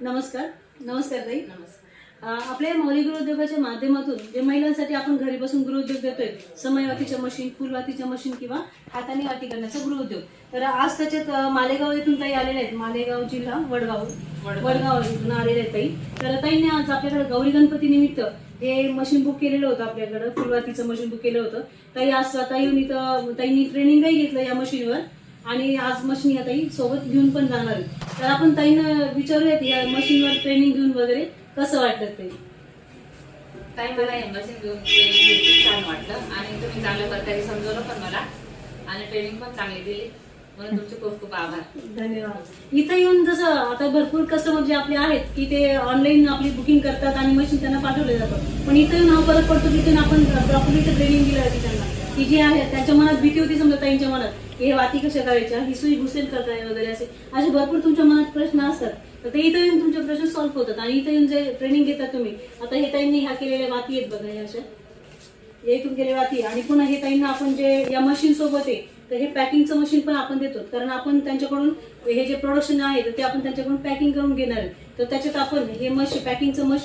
नमस्कार. नमस्कार ताई. नमस्कार. आपल्या मौलिक गृहोद्योगाच्या माध्यमातून जे महिलांसाठी आपण घरी बसून गृहोद्योग देतोय समयवातीच्या मशीन फुलवातीच्या मशीन किंवा हाताने वाती करण्याचा गृहोद्योग तर आज त्याच्यात मालेगाव येथून ताई आलेले आहेत. मालेगाव जिल्हा वडगाव. वडगाव. इथून आलेले आहेत ताई. तर ताईने आज आपल्याकडे गौरी गणपती निमित्त हे मशीन बुक केलेलं होतं आपल्याकडं. फुलवातीचं मशीन बुक केलं होतं. ताई आज स्वतः येऊन इथं ताईंनी ट्रेनिंगही घेतलं या मशीनवर. आणि आज मशीन या ताई सोबत घेऊन पण जाणार. तर आपण ताईनं विचारूयात या मशीनवर ट्रेनिंग घेऊन वगैरे कसं वाटलं ते? ताई मला हे मशीन घेऊन ट्रेनिंग घेतली छान वाटलं. आणि तुम्ही चांगल्या प्रकारे समजवलं पण मला. आणि ट्रेनिंग पण चांगली दिली. म्हणून तुमचे खूप खूप आभार. धन्यवाद. इथं येऊन जसं आता भरपूर कस्टमर जे आपले आहेत की ते ऑनलाईन आपली बुकिंग करतात आणि मशीन त्यांना पाठवलं जातं पण इथं येऊन हा फरक पडतो तिथून आपण प्रॉपरली ट्रेनिंग दिलं होती त्यांना की जी आहे त्यांच्या मनात भीती होती समजा ताईंच्या मनात हे वाती कशा करायच्या ही सुई घुसेल का काय वगैरे असे. असे भरपूर तुमच्या मनात प्रश्न असतात. तर ते इथं येऊन तुमचे प्रश्न सॉल्व्ह होतात आणि इथं येऊन जे ट्रेनिंग घेतात तुम्ही आता हे ताईंनी ह्या केलेल्या वाती आहेत बघा ह्या अशा. हे इथून गेले वाती. आणि पुन्हा हे ताईंना आपण जे या मशीन सोबत आहे तर हे पॅकिंगचं मशीन पण आपण देतो. कारण आपण त्यांच्याकडून हे जे प्रोडक्शन आहे तर ते आपण त्यांच्याकडून पॅकिंग करून घेणार आहे. तर त्याच्यात आपण हे मशीन पॅकिंगचं मशीन